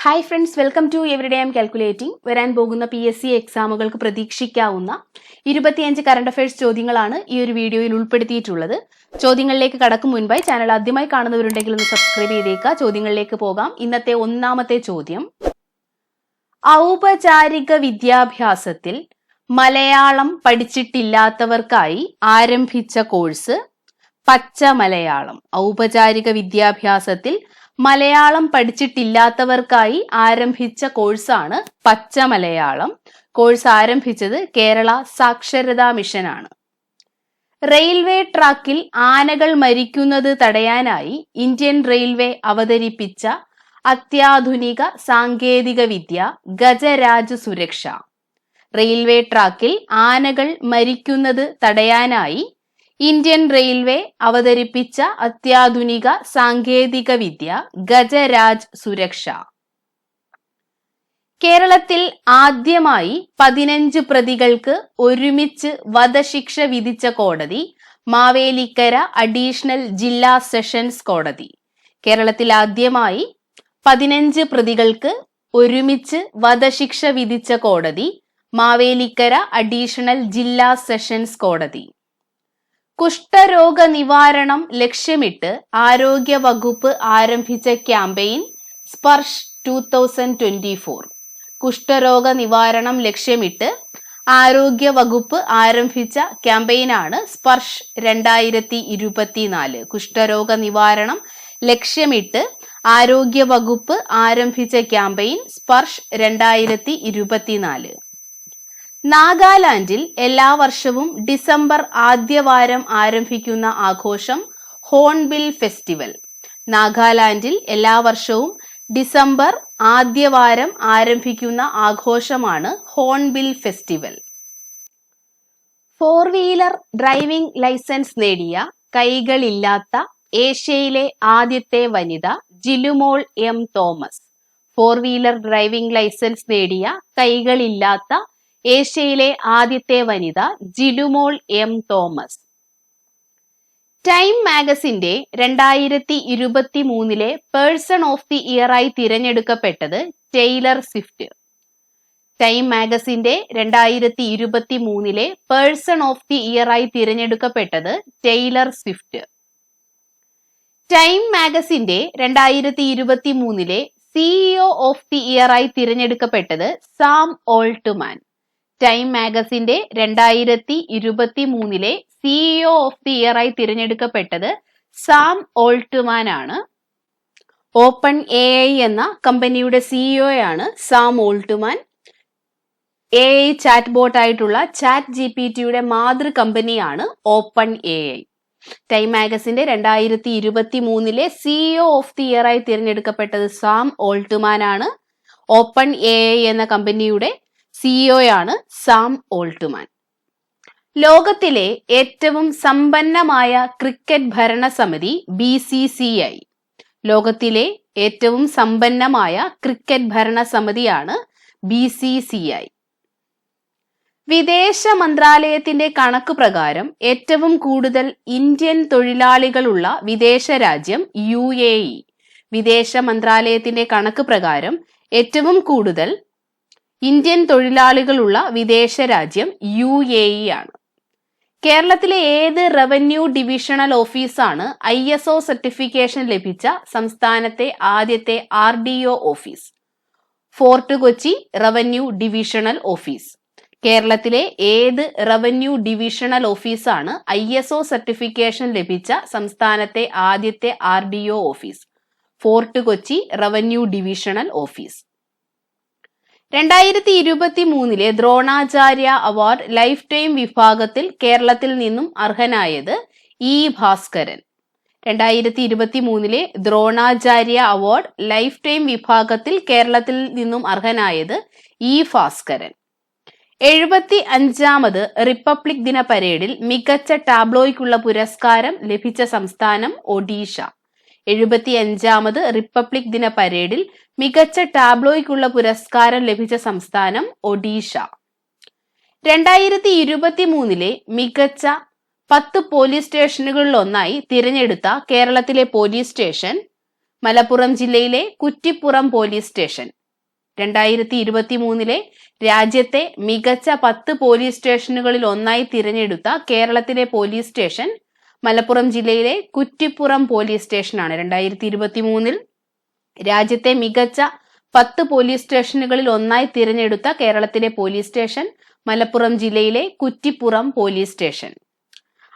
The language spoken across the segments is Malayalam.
Hi friends welcome to everyday am calculating വരാൻ പോകുന്ന പി എസ് സി എക്സാമുകൾക്ക് പ്രതീക്ഷിക്കാവുന്ന ഇരുപത്തിയഞ്ച് കറണ്ട് അഫയേഴ്സ് ചോദ്യങ്ങളാണ് ഈ ഒരു വീഡിയോയിൽ ഉൾപ്പെടുത്തിയിട്ടുള്ളത്. ചോദ്യങ്ങളിലേക്ക് കടക്കും മുൻപായി ചാനൽ ആദ്യമായി കാണുന്നവരുണ്ടെങ്കിൽ ഒന്ന് സബ്സ്ക്രൈബ് ചെയ്തേക്കുക. ചോദ്യങ്ങളിലേക്ക് പോകാം. ഇന്നത്തെ ഒന്നാമത്തെ ചോദ്യം. ഔപചാരിക വിദ്യാഭ്യാസത്തിൽ മലയാളം പഠിച്ചിട്ടില്ലാത്തവർക്കായി ആരംഭിച്ച കോഴ്സ് പച്ച മലയാളം ഔപചാരിക വിദ്യാഭ്യാസത്തിൽ മലയാളം പഠിച്ചിട്ടില്ലാത്തവർക്കായി ആരംഭിച്ച കോഴ്സാണ് പച്ച മലയാളം കോഴ്സ് ആരംഭിച്ചത് കേരള സാക്ഷരതാ മിഷനാണ്. റെയിൽവേ ട്രാക്കിൽ ആനകൾ മരിക്കുന്നത് തടയാനായി ഇന്ത്യൻ റെയിൽവേ അവതരിപ്പിച്ച അത്യാധുനിക സാങ്കേതിക വിദ്യ ഗജരാജ് സുരക്ഷ. റെയിൽവേ ട്രാക്കിൽ ആനകൾ മരിക്കുന്നത് തടയാനായി ഇന്ത്യൻ റെയിൽവേ അവതരിപ്പിച്ച അത്യാധുനിക സാങ്കേതിക വിദ്യ ഗജരാജ് സുരക്ഷ. കേരളത്തിൽ ആദ്യമായി പതിനഞ്ച് പ്രതികൾക്ക് ഒരുമിച്ച് വധശിക്ഷ വിധിച്ച കോടതി മാവേലിക്കര അഡീഷണൽ ജില്ലാ സെഷൻസ് കോടതി. കേരളത്തിൽ ആദ്യമായി പതിനഞ്ച് പ്രതികൾക്ക് ഒരുമിച്ച് വധശിക്ഷ വിധിച്ച കോടതി മാവേലിക്കര അഡീഷണൽ ജില്ലാ സെഷൻസ് കോടതി. കുഷ്ഠരോഗ നിവാരണം ലക്ഷ്യമിട്ട് ആരോഗ്യ വകുപ്പ് ആരംഭിച്ച campaign Sparsh two thousand twenty four. കുഷ്ഠരോഗ നിവാരണം ലക്ഷ്യമിട്ട് ആരോഗ്യ വകുപ്പ് ആരംഭിച്ച ക്യാമ്പയിനാണ് സ്പർശ് രണ്ടായിരത്തി ഇരുപത്തിനാല് കുഷ്ഠരോഗ നിവാരണം ലക്ഷ്യമിട്ട് ആരോഗ്യ വകുപ്പ് ആരംഭിച്ച ക്യാമ്പയിൻ സ്പർശ് രണ്ടായിരത്തി ഇരുപത്തിനാല് നാഗാലാൻഡിൽ എല്ലാ വർഷവും ഡിസംബർ ആദ്യവാരം ആരംഭിക്കുന്ന ആഘോഷം ഹോൺബിൽ ഫെസ്റ്റിവൽ. നാഗാലാൻഡിൽ എല്ലാ വർഷവും ഡിസംബർ ആദ്യവാരം ആരംഭിക്കുന്ന ആഘോഷമാണ് Hornbill festival. Four wheeler driving licence നേടിയ കൈകളില്ലാത്ത ഏഷ്യയിലെ ആദ്യത്തെ വനിത Jilumol M Thomas. Four wheeler driving licence നേടിയ കൈകളില്ലാത്ത ഏഷ്യയിലെ ആദ്യത്തെ വനിത ജിലുമോൾ എം തോമസ്. ടൈം മാഗസിന്റെ രണ്ടായിരത്തി ഇരുപത്തി മൂന്നിലെ പേഴ്സൺ ഓഫ് ദി ഇയർ ആയി തിരഞ്ഞെടുക്കപ്പെട്ടത് ടെയ്ലർ സ്വിഫ്റ്റ്. ടൈം മാഗസിന്റെ രണ്ടായിരത്തി ഇരുപത്തി മൂന്നിലെ പേഴ്സൺ ഓഫ് ദി ഇയർ ആയി തിരഞ്ഞെടുക്കപ്പെട്ടത് ടെയ്ലർ സ്വിഫ്റ്റ്. ടൈം മാഗസിന്റെ രണ്ടായിരത്തി ഇരുപത്തി മൂന്നിലെ സിഇഒ ഓഫ് ദി ഇയർ ആയി തിരഞ്ഞെടുക്കപ്പെട്ടത് സാം ഓൾട്ടുമാൻ. ടൈം മാഗസിന്റെ രണ്ടായിരത്തി ഇരുപത്തി മൂന്നിലെ സിഇഒ ഓഫ് ദി ഇയർ ആയി തിരഞ്ഞെടുക്കപ്പെട്ടത് സാം ഓൾട്ട്മാൻ ആണ്. ഓപ്പൺ എ ഐ എന്ന കമ്പനിയുടെ സിഇഒ ആണ് Sam Altman. A I chatbot ആയിട്ടുള്ള ചാറ്റ് ജി പി ടിയുടെ മാതൃ കമ്പനിയാണ് ഓപ്പൺ എ ഐ ടൈം മാഗസിന്റെ രണ്ടായിരത്തി ഇരുപത്തി മൂന്നിലെ സിഇഒ ഓഫ് ദി ഇയർ ആയി തിരഞ്ഞെടുക്കപ്പെട്ടത് സാം ഓൾട്ട്മാൻ ആണ്. ഓപ്പൺ എ എന്ന കമ്പനിയുടെ സിഇഒയാണ് സാം ഓൾട്ടുമാൻ. ലോകത്തിലെ ഏറ്റവും സമ്പന്നമായ ക്രിക്കറ്റ് ഭരണസമിതി ബി സി സി ഐ ലോകത്തിലെ ഏറ്റവും സമ്പന്നമായ ക്രിക്കറ്റ് ഭരണസമിതിയാണ് ബി സി സി ഐ വിദേശ മന്ത്രാലയത്തിന്റെ കണക്ക് പ്രകാരം ഏറ്റവും കൂടുതൽ ഇന്ത്യൻ തൊഴിലാളികളുള്ള വിദേശ രാജ്യം യു എ ഇ. വിദേശ മന്ത്രാലയത്തിന്റെ കണക്ക് പ്രകാരം ഏറ്റവും കൂടുതൽ ഇന്ത്യൻ തൊഴിലാളികളുള്ള വിദേശ രാജ്യം യു എ ഇ ആണ്. കേരളത്തിലെ ഏത് റവന്യൂ ഡിവിഷണൽ ഓഫീസാണ് ഐ എസ് ഒ സർട്ടിഫിക്കേഷൻ ലഭിച്ച സംസ്ഥാനത്തെ ആദ്യത്തെ R D O office? Fort Kochi revenue divisional office. കേരളത്തിലെ ഏത് റവന്യൂ ഡിവിഷണൽ ഓഫീസാണ് ഐ എസ് ഒ സർട്ടിഫിക്കേഷൻ ലഭിച്ച സംസ്ഥാനത്തെ ആദ്യത്തെ R D O office? Fort Kochi revenue divisional office. രണ്ടായിരത്തി ഇരുപത്തി മൂന്നിലെ ദ്രോണാചാര്യ അവാർഡ് ലൈഫ് ടൈം വിഭാഗത്തിൽ കേരളത്തിൽ നിന്നും അർഹനായത് ഇ ഭാസ്കരൻ. രണ്ടായിരത്തി ഇരുപത്തി മൂന്നിലെ ദ്രോണാചാര്യ അവാർഡ് ലൈഫ് ടൈം വിഭാഗത്തിൽ കേരളത്തിൽ നിന്നും അർഹനായത് ഇ ഭാസ്കരൻ. എഴുപത്തി അഞ്ചാമത് റിപ്പബ്ലിക് ദിന പരേഡിൽ മികച്ച ടാബ്ലോയ്ക്കുള്ള പുരസ്കാരം ലഭിച്ച സംസ്ഥാനം ഒഡീഷ. എഴുപത്തി അഞ്ചാമത് റിപ്പബ്ലിക് ദിന പരേഡിൽ മികച്ച ടാബ്ലോയ്ക്കുള്ള പുരസ്കാരം ലഭിച്ച സംസ്ഥാനം ഒഡീഷ. രണ്ടായിരത്തി ഇരുപത്തി മൂന്നിലെ മികച്ച പത്ത് പോലീസ് സ്റ്റേഷനുകളിൽ ഒന്നായി തിരഞ്ഞെടുത്ത കേരളത്തിലെ പോലീസ് സ്റ്റേഷൻ മലപ്പുറം ജില്ലയിലെ കുറ്റിപ്പുറം പോലീസ് സ്റ്റേഷൻ. രണ്ടായിരത്തി ഇരുപത്തി മൂന്നിലെ രാജ്യത്തെ മികച്ച പത്ത് പോലീസ് സ്റ്റേഷനുകളിൽ ഒന്നായി തിരഞ്ഞെടുത്ത കേരളത്തിലെ പോലീസ് സ്റ്റേഷൻ മലപ്പുറം ജില്ലയിലെ കുറ്റിപ്പുറം പോലീസ് സ്റ്റേഷനാണ്. രണ്ടായിരത്തി ഇരുപത്തി മൂന്നിൽ രാജ്യത്തെ മികച്ച പത്ത് പോലീസ് സ്റ്റേഷനുകളിൽ ഒന്നായി തിരഞ്ഞെടുത്ത കേരളത്തിലെ പോലീസ് സ്റ്റേഷൻ മലപ്പുറം ജില്ലയിലെ കുറ്റിപ്പുറം പോലീസ് സ്റ്റേഷൻ.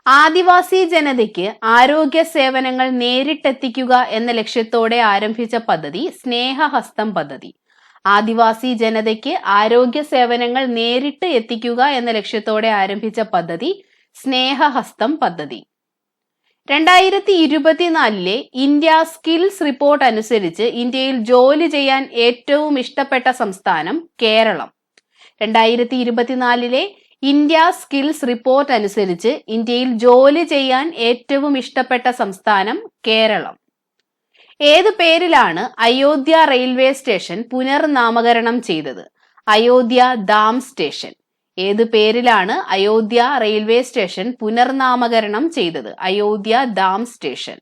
ആദിവാസി ജനതയ്ക്ക് ആരോഗ്യ സേവനങ്ങൾ നേരിട്ടെത്തിക്കുക എന്ന ലക്ഷ്യത്തോടെ ആരംഭിച്ച പദ്ധതി സ്നേഹഹസ്തം പദ്ധതി. ആദിവാസി ജനതയ്ക്ക് ആരോഗ്യ സേവനങ്ങൾ നേരിട്ട് എത്തിക്കുക എന്ന ലക്ഷ്യത്തോടെ ആരംഭിച്ച പദ്ധതി സ്നേഹഹസ്തം പദ്ധതി. രണ്ടായിരത്തി ഇരുപത്തിനാലിലെ ഇന്ത്യ സ്കിൽസ് റിപ്പോർട്ട് അനുസരിച്ച് ഇന്ത്യയിൽ ജോലി ചെയ്യാൻ ഏറ്റവും ഇഷ്ടപ്പെട്ട സംസ്ഥാനം കേരളം. രണ്ടായിരത്തി ഇരുപത്തിനാലിലെ ഇന്ത്യ സ്കിൽസ് റിപ്പോർട്ട് അനുസരിച്ച് ഇന്ത്യയിൽ ജോലി ചെയ്യാൻ ഏറ്റവും ഇഷ്ടപ്പെട്ട സംസ്ഥാനം കേരളം. ഏത് പേരിലാണ് അയോധ്യ റെയിൽവേ സ്റ്റേഷൻ പുനർനാമകരണം ചെയ്തത്? അയോധ്യ ദാം സ്റ്റേഷൻ. ഏത് പേരിലാണ് അയോധ്യ റെയിൽവേ സ്റ്റേഷൻ പുനർനാമകരണം ചെയ്തത്? അയോധ്യ ദാം സ്റ്റേഷൻ.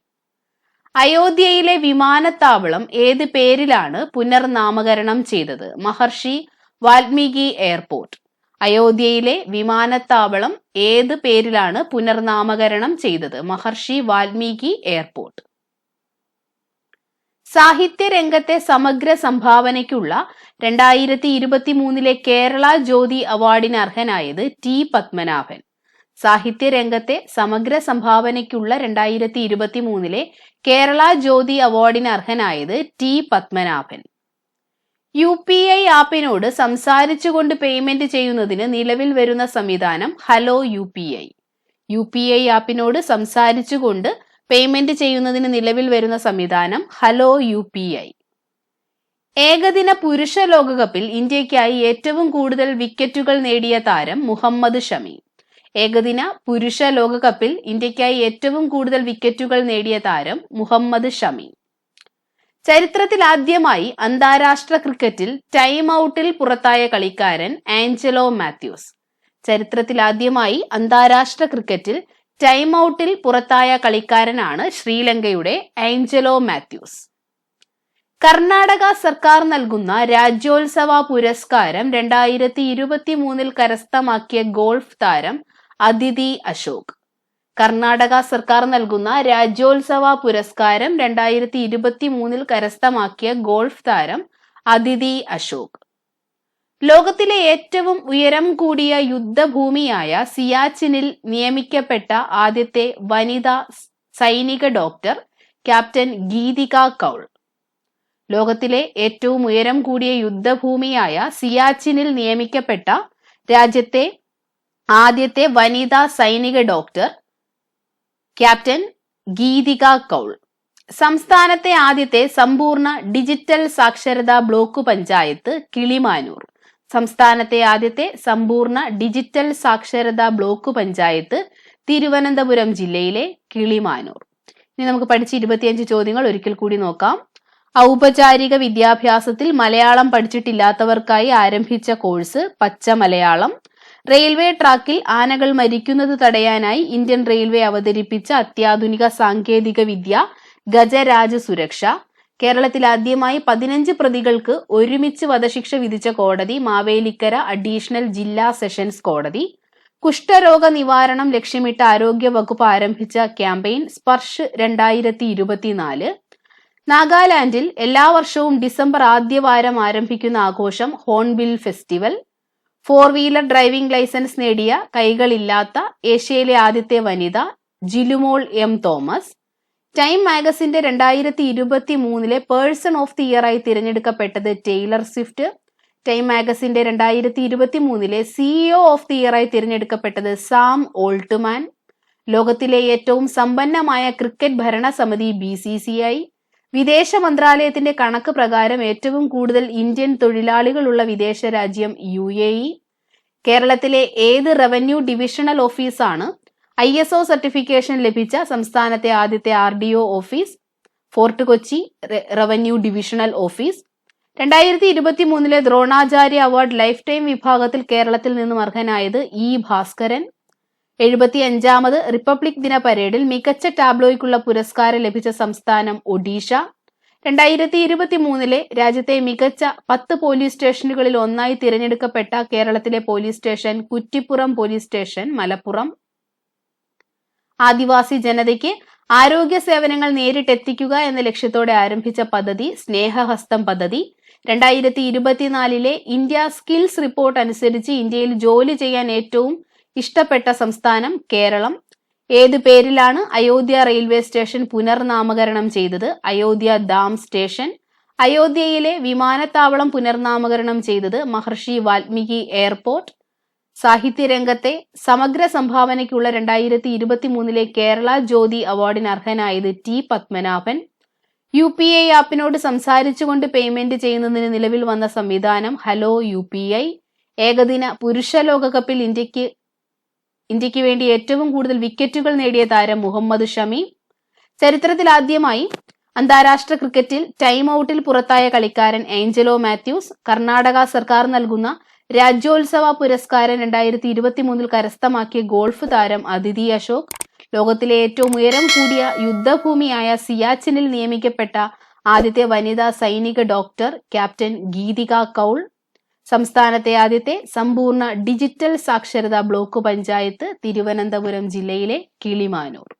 അയോധ്യയിലെ വിമാനത്താവളം ഏത് പേരിലാണ് പുനർനാമകരണം ചെയ്തത്? മഹർഷി വാൽമീകി എയർപോർട്ട്. അയോധ്യയിലെ വിമാനത്താവളം ഏത് പേരിലാണ് പുനർനാമകരണം ചെയ്തത്? മഹർഷി വാൽമീകി എയർപോർട്ട്. സാഹിത്യ രംഗത്തെ സമഗ്ര സംഭാവനയ്ക്കുള്ള രണ്ടായിരത്തി ഇരുപത്തി മൂന്നിലെ കേരള ജ്യോതി അവാർഡിന് അർഹനായത് ടി പത്മനാഭൻ. സാഹിത്യ രംഗത്തെ സമഗ്ര സംഭാവനയ്ക്കുള്ള രണ്ടായിരത്തി ഇരുപത്തി മൂന്നിലെ കേരള ജ്യോതി അവാർഡിന് അർഹനായത് T Padmanabhan. U P I ആപ്പിനോട് സംസാരിച്ചുകൊണ്ട് പേയ്മെന്റ് ചെയ്യുന്നതിന് നിലവിൽ വരുന്ന സംവിധാനം hello U P I U P I ആപ്പിനോട് സംസാരിച്ചുകൊണ്ട് പേയ്മെന്റ് ചെയ്യുന്നതിന് നിലവിൽ വരുന്ന സംവിധാനം ഹലോ യു പി ഐ ഏകദിന പുരുഷ ലോകകപ്പിൽ ഇന്ത്യക്കായി ഏറ്റവും കൂടുതൽ വിക്കറ്റുകൾ നേടിയ താരം മുഹമ്മദ് ഷമി. ഏകദിന പുരുഷ ലോകകപ്പിൽ ഇന്ത്യക്കായി ഏറ്റവും കൂടുതൽ വിക്കറ്റുകൾ നേടിയ താരം മുഹമ്മദ് ഷമി. ചരിത്രത്തിൽ ആദ്യമായി അന്താരാഷ്ട്ര ക്രിക്കറ്റിൽ ടൈം ഔട്ടിൽ പുറത്തായ കളിക്കാരൻ ആഞ്ചലോ മാത്യൂസ്. ചരിത്രത്തിൽ ആദ്യമായി അന്താരാഷ്ട്ര ക്രിക്കറ്റിൽ ടൈം ഔട്ടിൽ പുറത്തായ കളിക്കാരനാണ് ശ്രീലങ്കയുടെ ആഞ്ചലോ മാത്യൂസ് കർണാടക സർക്കാർ നൽകുന്ന രാജ്യോത്സവ പുരസ്കാരം രണ്ടായിരത്തി ഇരുപത്തി മൂന്നിൽ കരസ്ഥമാക്കിയ ഗോൾഫ് താരം അതിഥി അശോക്. കർണാടക സർക്കാർ നൽകുന്ന രാജ്യോത്സവ പുരസ്കാരം രണ്ടായിരത്തി ഇരുപത്തി മൂന്നിൽ കരസ്ഥമാക്കിയ ഗോൾഫ് താരം അതിഥി അശോക്. ലോകത്തിലെ ഏറ്റവും ഉയരം കൂടിയ യുദ്ധഭൂമിയായ സിയാച്ചിനിൽ നിയമിക്കപ്പെട്ട ആദ്യത്തെ വനിതാ സൈനിക ഡോക്ടർ ക്യാപ്റ്റൻ ഗീതിക കൗൾ. ലോകത്തിലെ ഏറ്റവും ഉയരം കൂടിയ യുദ്ധഭൂമിയായ സിയാച്ചിനിൽ നിയമിക്കപ്പെട്ട രാജ്യത്തെ ആദ്യത്തെ വനിതാ സൈനിക ഡോക്ടർ ക്യാപ്റ്റൻ ഗീതിക കൗൾ. സംസ്ഥാനത്തെ ആദ്യത്തെ സമ്പൂർണ ഡിജിറ്റൽ സാക്ഷരതാ ബ്ലോക്ക് പഞ്ചായത്ത് കിളിമാനൂർ. സംസ്ഥാനത്തെ ആദ്യത്തെ സമ്പൂർണ ഡിജിറ്റൽ സാക്ഷരതാ ബ്ലോക്ക് പഞ്ചായത്ത് തിരുവനന്തപുരം ജില്ലയിലെ കിളിമാനൂർ. ഇനി നമുക്ക് പഠിച്ച ഇരുപത്തിയഞ്ച് ചോദ്യങ്ങൾ ഒരിക്കൽ കൂടി നോക്കാം. ഔപചാരിക വിദ്യാഭ്യാസത്തിൽ മലയാളം പഠിച്ചിട്ടില്ലാത്തവർക്കായി ആരംഭിച്ച കോഴ്സ് പച്ച മലയാളം. റെയിൽവേ ട്രാക്കിൽ ആനകൾ മരിക്കുന്നത് തടയാനായി ഇന്ത്യൻ റെയിൽവേ അവതരിപ്പിച്ച അത്യാധുനിക സാങ്കേതിക വിദ്യ ഗജരാജ സുരക്ഷ. കേരളത്തിൽ ആദ്യമായി പതിനഞ്ച് പ്രതികൾക്ക് ഒരുമിച്ച് വധശിക്ഷ വിധിച്ച കോടതി മാവേലിക്കര അഡീഷണൽ ജില്ലാ സെഷൻസ് കോടതി. കുഷ്ഠരോഗ നിവാരണം ലക്ഷ്യമിട്ട് ആരോഗ്യ വകുപ്പ് ആരംഭിച്ച ക്യാമ്പയിൻ സ്പർശ് രണ്ടായിരത്തി ഇരുപത്തിനാല് നാഗാലാൻഡിൽ എല്ലാ വർഷവും ഡിസംബർ ആദ്യവാരം ആരംഭിക്കുന്ന ആഘോഷം Hornbill festival. Four wheeler driving licence നേടിയ കൈകളില്ലാത്ത ഏഷ്യയിലെ ആദ്യത്തെ വനിത ജിലുമോൾ എം തോമസ്. ടൈം മാഗസിന്റെ രണ്ടായിരത്തി ഇരുപത്തി മൂന്നിലെ പേഴ്സൺ ഓഫ് ദി ഇയർ ആയി തിരഞ്ഞെടുക്കപ്പെട്ടത് ടെയ്ലർ സ്വിഫ്റ്റ്. ടൈം മാഗസിന്റെ രണ്ടായിരത്തി ഇരുപത്തി മൂന്നിലെ സിഇഒ ഓഫ് ദി ഇയർ ആയി തിരഞ്ഞെടുക്കപ്പെട്ടത് സാം ഓൾട്ടുമാൻ. ലോകത്തിലെ ഏറ്റവും സമ്പന്നമായ ക്രിക്കറ്റ് ഭരണസമിതി ബി സി സി ഐ വിദേശ മന്ത്രാലയത്തിന്റെ കണക്ക് പ്രകാരം ഏറ്റവും കൂടുതൽ ഇന്ത്യൻ തൊഴിലാളികളുള്ള വിദേശ രാജ്യം യു എ ഇ. കേരളത്തിലെ ഏത് റവന്യൂ ഡിവിഷണൽ ഓഫീസാണ് ഐ എസ് ഒ സർട്ടിഫിക്കേഷൻ ലഭിച്ച സംസ്ഥാനത്തെ ആദ്യത്തെ R D O office Fort Kochi revenue divisional office. രണ്ടായിരത്തി ഇരുപത്തി മൂന്നിലെ ദ്രോണാചാര്യ അവാർഡ് ലൈഫ് ടൈം വിഭാഗത്തിൽ കേരളത്തിൽ നിന്നും അർഹനായത് ഇ ഭാസ്കരൻ. എഴുപത്തി അഞ്ചാമത് റിപ്പബ്ലിക് ദിന പരേഡിൽ മികച്ച ടാബ്ലോയ്ക്കുള്ള പുരസ്കാരം ലഭിച്ച സംസ്ഥാനം ഒഡീഷ. രണ്ടായിരത്തി ഇരുപത്തി മൂന്നിലെ രാജ്യത്തെ മികച്ച പത്ത് പോലീസ് സ്റ്റേഷനുകളിൽ ഒന്നായി തിരഞ്ഞെടുക്കപ്പെട്ട കേരളത്തിലെ police station Kuttippuram police station Malappuram. ആദിവാസി ജനതയ്ക്ക് ആരോഗ്യ സേവനങ്ങൾ നേരിട്ടെത്തിക്കുക എന്ന ലക്ഷ്യത്തോടെ ആരംഭിച്ച പദ്ധതി സ്നേഹഹസ്തം പദ്ധതി. രണ്ടായിരത്തി ഇരുപത്തിനാലിലെ ഇന്ത്യ സ്കിൽസ് റിപ്പോർട്ട് അനുസരിച്ച് ഇന്ത്യയിൽ ജോലി ചെയ്യാൻ ഏറ്റവും ഇഷ്ടപ്പെട്ട സംസ്ഥാനം കേരളം. ഏത് പേരിലാണ് അയോധ്യ റെയിൽവേ സ്റ്റേഷൻ പുനർനാമകരണം ചെയ്തത്? അയോധ്യ ഡാം സ്റ്റേഷൻ. അയോധ്യയിലെ വിമാനത്താവളം പുനർനാമകരണം ചെയ്തത് മഹർഷി വാൽമീകി എയർപോർട്ട്. സാഹിത്യരംഗത്തെ സമഗ്ര സംഭാവനയ്ക്കുള്ള രണ്ടായിരത്തി ഇരുപത്തി മൂന്നിലെ കേരള ജ്യോതി അവാർഡിന് അർഹനായത് T Padmanabhan. U P I ആപ്പിനോട് സംസാരിച്ചുകൊണ്ട് പേയ്മെന്റ് ചെയ്യുന്നതിന് നിലവിൽ വന്ന സംവിധാനം ഹലോ യു പി ഐ. ഏകദിന പുരുഷ ലോകകപ്പിൽ ഇന്ത്യയ്ക്ക് ഇന്ത്യയ്ക്ക് വേണ്ടി ഏറ്റവും കൂടുതൽ വിക്കറ്റുകൾ നേടിയ താരം മുഹമ്മദ് ഷമി. ചരിത്രത്തിൽ ആദ്യമായി അന്താരാഷ്ട്ര ക്രിക്കറ്റിൽ ടൈം ഔട്ടിൽ പുറത്തായ കളിക്കാരൻ ഏഞ്ചലോ മാത്യൂസ്. കർണാടക സർക്കാർ നൽകുന്ന രാജ്യോത്സവ പുരസ്കാരം രണ്ടായിരത്തി ഇരുപത്തി മൂന്നിൽ കരസ്ഥമാക്കിയ ഗോൾഫ് താരം അതിഥി അശോക് ലോകത്തിലെ ഏറ്റവും ഉയരം കൂടിയ യുദ്ധഭൂമിയായ സിയാച്ചിനിൽ നിയമിക്കപ്പെട്ട ആദ്യത്തെ വനിതാ സൈനിക ഡോക്ടർ ക്യാപ്റ്റൻ ഗീതിക കൗൾ സംസ്ഥാനത്തെ ആദ്യത്തെ സമ്പൂർണ ഡിജിറ്റൽ സാക്ഷരതാ ബ്ലോക്ക് പഞ്ചായത്ത് തിരുവനന്തപുരം ജില്ലയിലെ കിളിമാനൂർ.